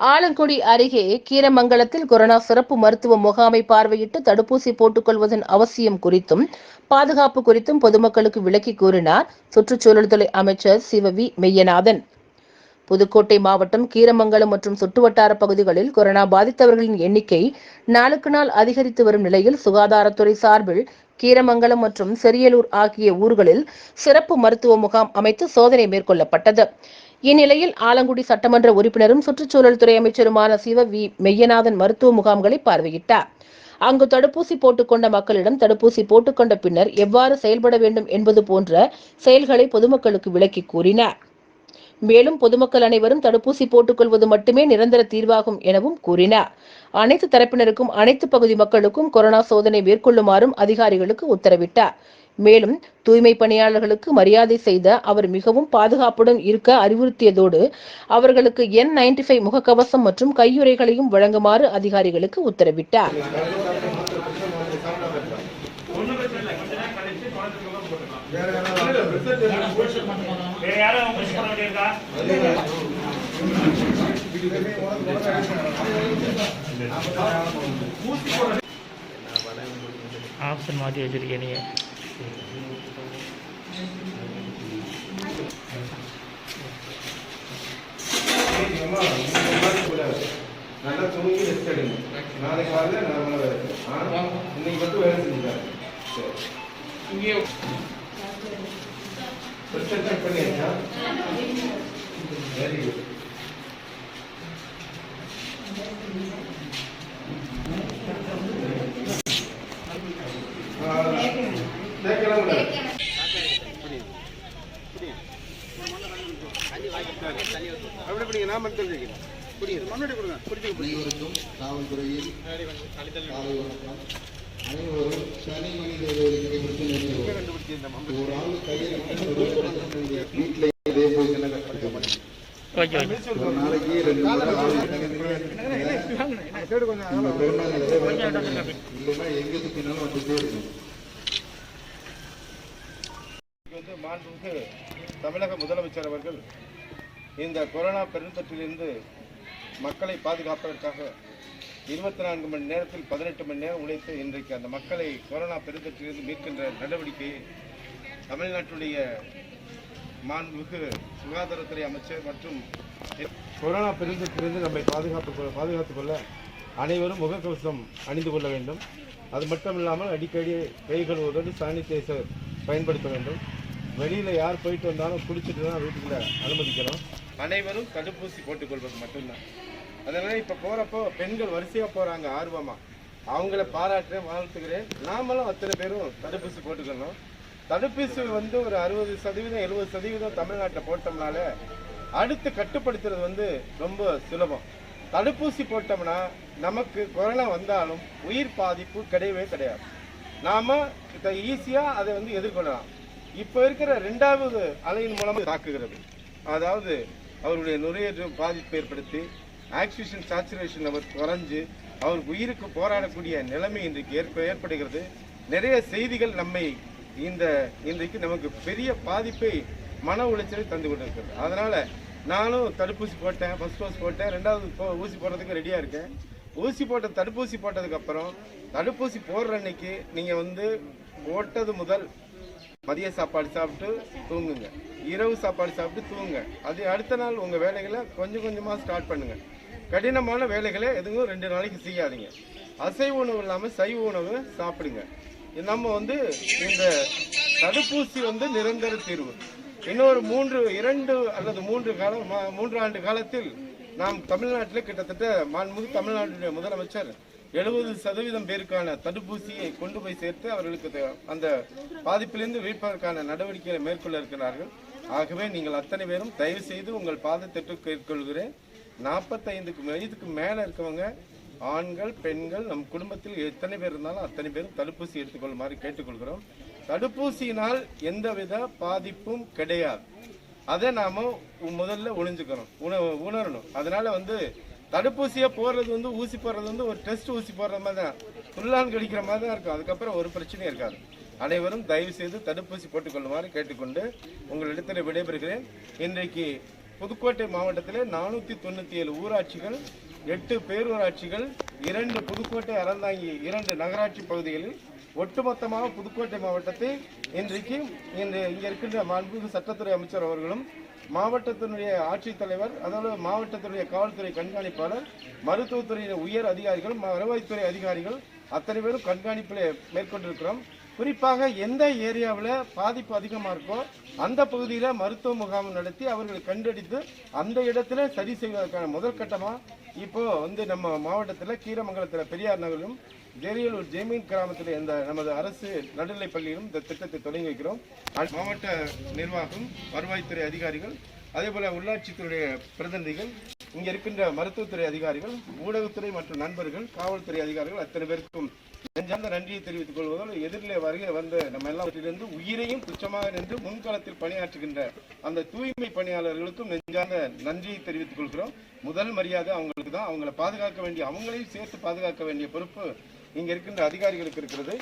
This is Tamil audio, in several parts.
ஆலங்குடி அருகே கீரமங்கலத்தில் கொரோனா சிறப்பு மருத்துவ முகாமை பார்வையிட்டு தடுப்பூசி போட்டுக் கொள்வதன் அவசியம் குறித்தும் பாதுகாப்பு குறித்தும் பொதுமக்களுக்கு விளக்கி கூறினார் சுற்றுச்சூழல் துறை அமைச்சர் சிவவி மெய்யநாதன். புதுக்கோட்டை மாவட்டம் கீரமங்கலம் மற்றும் சுற்றுவட்டார பகுதிகளில் கொரோனா பாதித்தவர்களின் எண்ணிக்கை நாளுக்கு நாள் அதிகரித்து வரும் நிலையில் சுகாதாரத்துறை சார்பில் கீரமங்கலம் மற்றும் செரியலூர் ஆகிய ஊர்களில் சிறப்பு மருத்துவ முகாம் அமைத்து சோதனை மேற்கொள்ளப்பட்டது. இந்நிலையில் ஆலங்குடி சட்டமன்ற உறுப்பினரும் சுற்றுச்சூழல் துறை அமைச்சருமான சிவ வி. மெய்யநாதன் மருத்துவ முகாம்களை பார்வையிட்டார். அங்கு தடுப்பூசி போட்டுக்கொண்ட மக்களிடம் தடுப்பூசி போட்டுக்கொண்ட பின்னர் எவ்வாறு செயல்பட வேண்டும் என்பது போன்ற செயல்களை பொதுமக்களுக்கு விளக்கி கூறினார். மேலும் பொதுமக்கள் அனைவரும் தடுப்பூசி போட்டுக்கொள்வது மட்டுமே நிரந்தர தீர்வாகும் எனவும் கூறினார். அனைத்து தரப்பினருக்கும் அனைத்து பகுதி மக்களுக்கும் கொரோனா சோதனை மேற்கொள்ளுமாறும் அதிகாரிகளுக்கு உத்தரவிட்டார். மேலும் தூய்மை பணியாளர்களுக்கு மரியாதை செய்த அவர் மிகவும் பாதுகாப்புடன் இருக்க அறிவுறுத்தியதோடு அவர்களுக்கு என் நைன்டி ஃபைவ் முகக்கவசம் மற்றும் கையுறைகளையும் வழங்குமாறு அதிகாரிகளுக்கு உத்தரவிட்டார். ஆப்ஷன் மாற்றி வச்சிருக்கேன் நல்லா தூங்கி ரெஸ்ட் எடுங்க நாளைக்கு காலையில் நார்மலாக வேலை செய்யும். ஆனா இன்னைக்கு மட்டும் வேலை செஞ்சுட்டாரு சரி இங்கே செக் பண்ணியாச்சா வெரி குட் கொடுங்க. அனைவருக்கும் காவல்துறையில் காலை வணக்கம். அனைவரும் சனி மனித ஒரு ஆள் கையில் வீட்டில் இதே போய் ஒரு நாளைக்கு ரெண்டு இல்லைன்னா வந்துட்டே இருக்கும். வந்து மாண்புமிகு தமிழக முதலமைச்சர் அவர்கள் இந்த கொரோனா பெருந்தொற்றிலிருந்து மக்களை பாதுகாப்பதற்காக இருபத்தி நான்கு மணி நேரத்தில் பதினெட்டு மணி நேரம் உழைத்து இன்றைக்கு அந்த மக்களை கொரோனா பெருந்தொற்றிலிருந்து மீட்கின்ற நடவடிக்கையை தமிழ்நாட்டுடைய மாண்புமிகு சுகாதாரத்துறை அமைச்சர் மற்றும் கொரோனா பெருந்தொற்றிலிருந்து நம்மை பாதுகாப்பு கொள்ள- பாதுகாத்துக் கொள்ள அனைவரும் முகக்கவசம் அணிந்து கொள்ள வேண்டும். அது மட்டும் இல்லாமல் அடிக்கடி கை கழுவுவதோடு சானிடைசர் பயன்படுத்த வேண்டும். வெளியில் யார் போயிட்டு வந்தாலும் குடிச்சிட்டு தான் வீட்டுக்குள்ளே அனுமதிக்கணும். அனைவரும் தடுப்பூசி போட்டுக்கொள்வது மட்டும்தான். அதனால் இப்போ போகிறப்போ பெண்கள் வரிசையாக போகிறாங்க ஆர்வமாக அவங்கள பாராட்டுறேன் வாழ்த்துக்கிறேன் நாமளும் அத்தனை பேரும் தடுப்பூசி போட்டுக்கணும். தடுப்பூசி வந்து ஒரு அறுபது சதவீதம் எழுபது சதவீதம் தமிழ்நாட்டில் போட்டோம்னால அடுத்து கட்டுப்படுத்துறது வந்து ரொம்ப சுலபம். தடுப்பூசி போட்டோம்னா நமக்கு கொரோனா வந்தாலும் உயிர் பாதிப்பு கிடையவே கிடையாது. நாம் இதை ஈஸியாக அதை வந்து எதிர்கொள்ளலாம். இப்போ இருக்கிற ரெண்டாவது அலையின் மூலமாக தாக்குகிறது. அதாவது அவருடைய நுரையீரல் பாதிப்பு ஏற்படுத்தி ஆக்சிஜன் சாச்சுரேஷன் அவர் குறைஞ்சு அவர் உயிருக்கு போராடக்கூடிய நிலைமை இன்றைக்கு ஏற்ப ஏற்படுகிறது. நிறைய செய்திகள் நம்மை இந்த இன்றைக்கு நமக்கு பெரிய பாதிப்பை மன உளைச்சலை தந்து கொண்டிருக்கிறது. அதனால் நானும் தடுப்பூசி போட்டேன் ஃபஸ்ட் டோஸ் போட்டேன் ரெண்டாவது ஊசி போடுறதுக்கு ரெடியாக இருக்கேன். ஊசி போட்ட தடுப்பூசி போட்டதுக்கப்புறம் தடுப்பூசி போடுற அன்னைக்கு நீங்கள் வந்து போட்டது முதல் மதிய சாப்பாடு சாப்பிட்டு தூங்குங்க. இரவு சாப்பாடு சாப்பிட்டு தூங்குங்க அது அடுத்த நாள் உங்கள் வேலைகளை கொஞ்சம் கொஞ்சமாக ஸ்டார்ட் பண்ணுங்க. கடினமான வேலைகளை எதுவும் ரெண்டு நாளைக்கு செய்யாதீங்க. அசைவ உணவு இல்லாமல் சைவ உணவு சாப்பிடுங்க. நம்ம வந்து இந்த தடுப்பூசி வந்து நிரந்தர தீர்வு. இன்னொரு மூன்று இரண்டு அல்லது மூன்று காலம் மா- மூன்று ஆண்டு காலத்தில் நாம் தமிழ்நாட்டில் கிட்டத்தட்ட மாண்புமிகு தமிழ்நாட்டுடைய முதலமைச்சர் எழுபது சதவீதம் பேருக்கான தடுப்பூசியை கொண்டு போய் சேர்த்து அவர்களுக்கு அந்த பாதிப்பிலிருந்து மீட்பதற்கான நடவடிக்கைகளை மேற்கொள்ள இருக்கிறார்கள். ஆகவே நீங்கள் அத்தனை பேரும் தயவு செய்து உங்கள் பாதத்திட்டு கேட்கொள்கிறேன். நாற்பத்தைந்துக்கு வயதுக்கு மேலே இருக்கவங்க ஆண்கள் பெண்கள் நம் குடும்பத்தில் எத்தனை பேர் இருந்தாலும் அத்தனை பேரும் தடுப்பூசி எடுத்துக்கொள்ளுமாறு கேட்டுக்கொள்கிறோம். தடுப்பூசியினால் எந்தவித பாதிப்பும் கிடையாது. அதை நாம் முதல்ல ஒளிஞ்சுக்கணும். உண உணரணும். அதனால் வந்து தடுப்பூசியை போடுறது வந்து ஊசி போடுறது வந்து ஒரு டெஸ்ட் ஊசி போடுற மாதிரி தான். புல்லான் கடிக்கிற மாதிரி தான் இருக்கும். அதுக்கப்புறம் ஒரு பிரச்சனையும் இருக்காது. அனைவரும் தயவு செய்து தடுப்பூசி போட்டுக்கொள்ளுமாறு கேட்டுக்கொண்டு உங்களிடத்தில் விடைபெறுகிறேன். இன்றைக்கு புதுக்கோட்டை மாவட்டத்தில் நானூற்றி தொண்ணூற்றி ஏழு ஊராட்சிகள் எட்டு பேரூராட்சிகள் இரண்டு புதுக்கோட்டை அறந்தாங்கி இரண்டு நகராட்சி பகுதிகளில் ஒட்டுமொத்தமாக புதுக்கோட்டை மாவட்டத்தை இன்றைக்கு இன்று இங்கே இருக்கின்ற மாண்புமிகு சட்டத்துறை அமைச்சர் அவர்களும் மாவட்டத்தினுடைய ஆட்சித்தலைவர் அதாவது மாவட்டத்தினுடைய காவல்துறை கண்காணிப்பாளர் மருத்துவத்துறையின் உயர் அதிகாரிகள் வருவாய்த்துறை அதிகாரிகள் அத்தனை பேரும் கண்காணிப்பில் மேற்கொண்டிருக்கிறோம். குறிப்பாக எந்த ஏரியாவில் பாதிப்பு அதிகமாக இருக்கோ அந்த பகுதியில் மருத்துவ முகாம் நடத்தி அவர்களை கண்டெடுத்து அந்த இடத்துல சரி செய்வதற்கான முதல் கட்டமாக இப்போ வந்து நம்ம மாவட்டத்தில் கீரமங்கலத்தில் பெரியார் நகரிலும் ஜெரியலூர் ஜெமீன் கிராமத்தில் இந்த நமது அரசு நடுநிலைப் பள்ளியிலும் இந்த திட்டத்தை தொடங்கி வைக்கிறோம். மாவட்ட நிர்வாகம் வருவாய்த்துறை அதிகாரிகள் அதே போல் உள்ளாட்சித்துறை பிரதிநிதிகள் இங்கே இருக்கின்ற மருத்துவத்துறை அதிகாரிகள் ஊடகத்துறை மற்றும் நண்பர்கள் காவல்துறை அதிகாரிகள் அத்தனை பேருக்கும் நெஞ்சார்ந்த நன்றியை தெரிவித்துக் கொள்வதோடு எதிரிலே வருகை வந்து நம்ம எல்லாவற்றிலிருந்து உயிரையும் துச்சமாக நின்று முன்களத்தில் பணியாற்றுகின்ற அந்த தூய்மை பணியாளர்களுக்கும் நெஞ்சார்ந்த நன்றியை தெரிவித்துக் கொள்கிறோம் முதல் மரியாதை அவங்களுக்கு தான். அவங்களை பாதுகாக்க வேண்டிய அவங்களையும் சேர்த்து பாதுகாக்க வேண்டிய பொறுப்பு இங்கே இருக்கின்ற அதிகாரிகளுக்கு இருக்கிறது.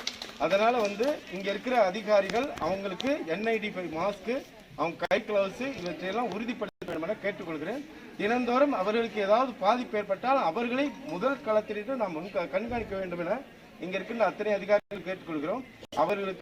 அதனால் வந்து இங்கே இருக்கிற அதிகாரிகள் அவங்களுக்கு என்ஐடி மாஸ்க்கு அவங்க கை கிளவுஸ் இவற்றையெல்லாம் உறுதிப்படுத்த வேண்டும் என கேட்டுக்கொள்கிறேன். தினந்தோறும் அவர்களுக்கு ஏதாவது பாதிப்பு ஏற்பட்டால் அவர்களை முதல் களத்திலிருந்து நாம் கண்காணிக்க வேண்டும் என இங்க இருக்கின்ற அத்தனை அதிகாரிகள் கேட்டுக்கொள்கிறோம். அவர்களுக்கு